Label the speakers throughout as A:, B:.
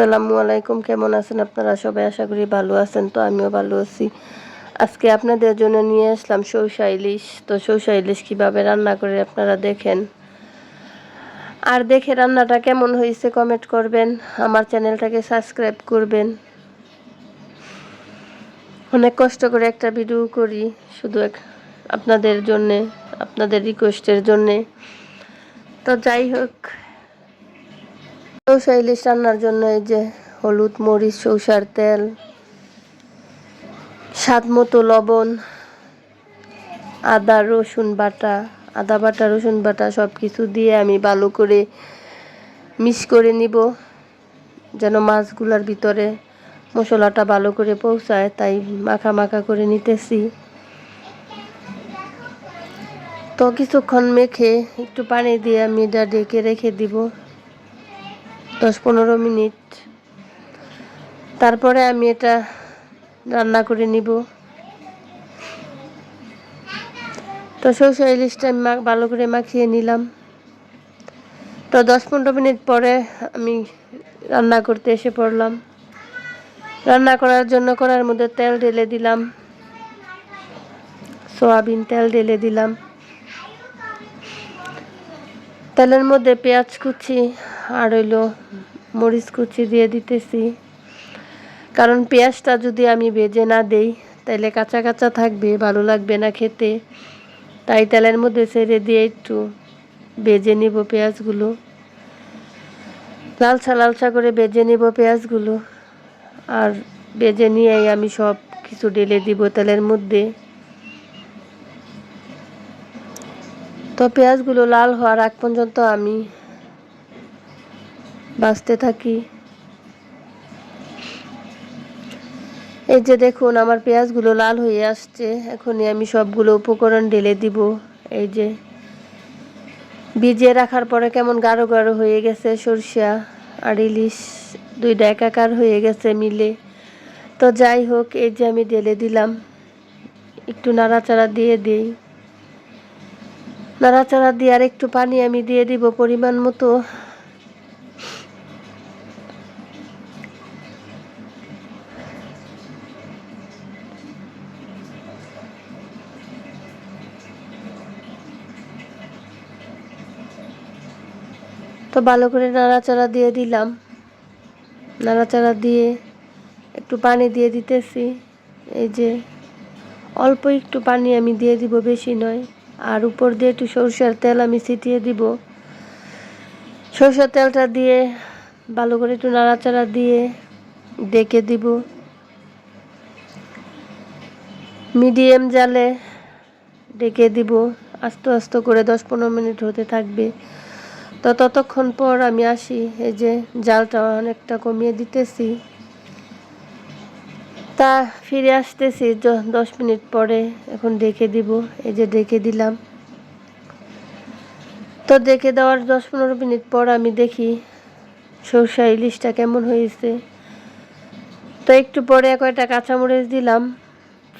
A: আসসালামু আলাইকুম, কেমন আছেন আপনারা? সবাই আশা করি ভালো আছেন, তো আমিও ভালো আছি। আজকে আপনাদের জন্য নিয়ে আসলাম সৌসা ইলিশ। তো সৌসা ইলিশ কীভাবে রান্না করে আপনারা দেখেন। আর দেখে রান্নাটা কেমন হয়েছে কমেন্ট করবেন। আমার চ্যানেলটাকে সাবস্ক্রাইব করবেন। অনেক কষ্ট করে একটা ভিডিও করি, শুধু এক- আপনাদের জন্যে, আপনাদের রিকোয়েস্টের জন্যে। তো যাই হোক ইলিশ রান্নার জন্য এই যে হলুদ, মরিচ সৌসার তেল, স্বাদ মতো লবণ, আদা, রসুন বাটা, আদা, বাটা, রসুন বাটা সব কিছু দিয়ে আমি ভালো করে মিক্স করে নিব, যেন মাছগুলার ভিতরে মশলাটা ভালো করে পৌঁছায়, তাই মাখা মাখা করে নিতেছি। তো কিছুক্ষণ মেখে একটু পানি দিয়ে আমি এটা ডেকে রেখে দিব। দশ পনেরো মিনিট। তারপরে আমি এটা রান্না করে নিব। তো সরষে ইলিশটা আমি ভালো করে মাখিয়ে নিলাম। তো দশ পনেরো মিনিট পরে আমি রান্না করতে এসে পড়লাম। রান্না করার জন্য করার মধ্যে তেল ঢেলে দিলাম। সোয়াবিন তেল ঢেলে দিলাম। তেলের মধ্যে পেঁয়াজ কুচি আর হইল মরিচ কুচি দিয়ে দিতেছি। কারণ পেঁয়াজটা যদি আমি ভেজে না দেই তাহলে কাঁচা কাঁচা থাকবে, ভালো লাগবে না খেতে। তাই তেলের মধ্যে ছেড়ে দিয়ে একটু ভেজে নিব পেঁয়াজগুলো। লালচা লালচা করে বেজে নিব পেঁয়াজগুলো। আর বেজে নিয়েই আমি সব কিছু ঢেলে দিব তেলের মধ্যে। তো পেঁয়াজগুলো লাল হওয়ার আগ পর্যন্ত আমি বাঁচতে থাকি। এই যে দেখুন, আমার পেঁয়াজগুলো লাল হয়ে আসছে। এখনই আমি সবগুলো উপকরণ ঢেলে দিব। এই যে ভিজিয়ে রাখার পরে কেমন গাঢ় গাঢ় হয়ে গেছে সরষা আর ইলিশ, দুইটা একাকার হয়ে গেছে মিলে। তো যাই হোক, এই যে আমি ঢেলে দিলাম। একটু নাড়াচাড়া দিয়ে দিই। নাড়াচাড়া দিয়ে আর একটু পানি আমি দিয়ে দিব পরিমাণ মতো। তো ভালো করে নাড়াচাড়া দিয়ে দিলাম। নাড়াচাড়া দিয়ে একটু পানি দিয়ে দিতেছি। এই যে অল্প একটু পানি আমি দিয়ে দিব, বেশি নয়। আর উপর দিয়ে একটু সরষের তেল আমি ছিটিয়ে দিব। সরষের তেলটা দিয়ে ভালো করে একটু নাড়াচাড়া দিয়ে ডেকে দিব। মিডিয়াম জালে ডেকে দিব। আস্তে আস্তে করে দশ পনেরো মিনিট হতে থাকবে। তো ততক্ষণ পর আমি আসি। এই যে জালটা অনেকটা কমিয়ে দিতেছি। তা ফিরে আসতেছি দশ মিনিট পরে, এখন ডেকে দিব, এই যে ডেকে দিলাম। তো ডেকে দেওয়ার দশ পনেরো মিনিট পর আমি দেখি সরষা ইলিশটা কেমন হয়েছে। তো একটু পরে কয়টা কাঁচামরিচ দিলাম,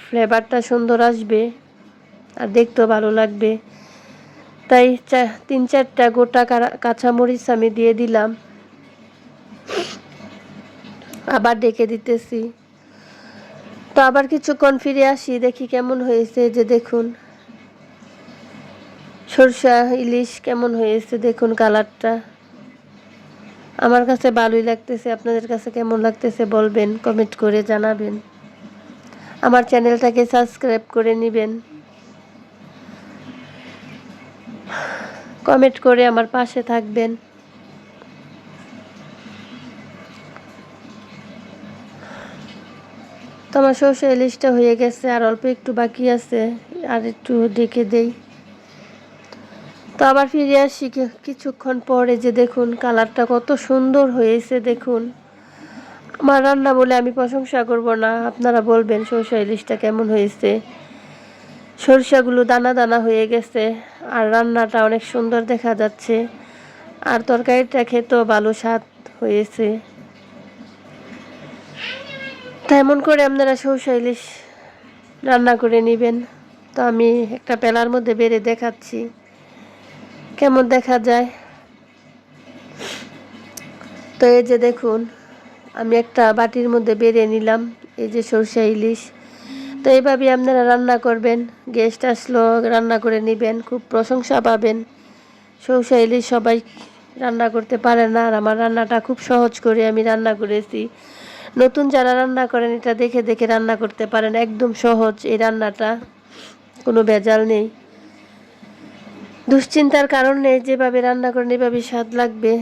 A: ফ্লেভারটা সুন্দর আসবে আর দেখতেও ভালো লাগবে। তাই চা- তিন চারটা গোটা কাঁচামরিচ আমি দিয়ে দিলাম। আবার ডেকে দিতেছি। তো আবার কিছুক্ষণ ফিরে আসি, দেখি কেমন হয়েছে, যে দেখুন। সরষা, ইলিশ কেমন হয়েছে, দেখুন কালারটা। আমার কাছে ভালোই লাগতেছে, আপনাদের কাছে কেমন লাগতেছে বলবেন কমেন্ট করে জানাবেন। আমার চ্যানেলটাকে সাবস্ক্রাইব করে নেবেন। কমেন্ট করে আমার পাশে থাকবেন। তো আমার সর্ষে ইলিশটা হয়ে গেছে, আর অল্প একটু বাকি আছে, আর একটু ডেকে দেই। তো আবার ফিরে আসি কিছুক্ষণ পরে যে দেখুন কালারটা কত সুন্দর হয়েছে দেখুন। আমার রান্না বলে আমি প্রশংসা করব না, আপনারা বলবেন সরষা ইলিশটা কেমন হয়েছে। সরিষাগুলো দানা দানা হয়ে গেছে, আর রান্নাটা অনেক সুন্দর দেখা যাচ্ছে। আর তরকারিটা খেতেও ভালো স্বাদ হয়েছে। তা এমন করে আপনারা সরষা ইলিশ রান্না করে নেবেন। তো আমি একটা পেলার মধ্যে বেড়ে দেখাচ্ছি। কেমন দেখা যায়? তো এই যে দেখুন, আমি একটা বাটির মধ্যে বেড়ে নিলাম এই যে সরষে ইলিশ। তো এইভাবে আপনারা রান্না করবেন গেস্ট আসলো, রান্না করে নেবেন, খুব প্রশংসা পাবেন। সরষে ইলিশ সবাই রান্না করতে পারে না, আর আমার রান্নাটা খুব সহজ করে আমি রান্না করেছি। নতুন যারা রান্না করেন, এটা দেখে দেখে রান্না করতে পারেন। একদম সহজ এই রান্নাটা, কোনো ভেজাল নেই। দুশ্চিন্তার কারণ নেই, যেভাবে রান্না করেন এভাবে স্বাদ লাগবে।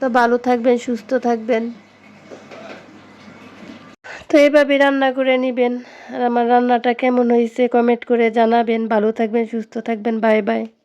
A: তো ভালো থাকবেন, সুস্থ থাকবেন। তো এভাবে রান্না করে নেবেন। আর আমার রান্নাটা কেমন হয়েছে কমেন্ট করে জানাবেন। ভালো থাকবেন, সুস্থ থাকবেন বাই বাই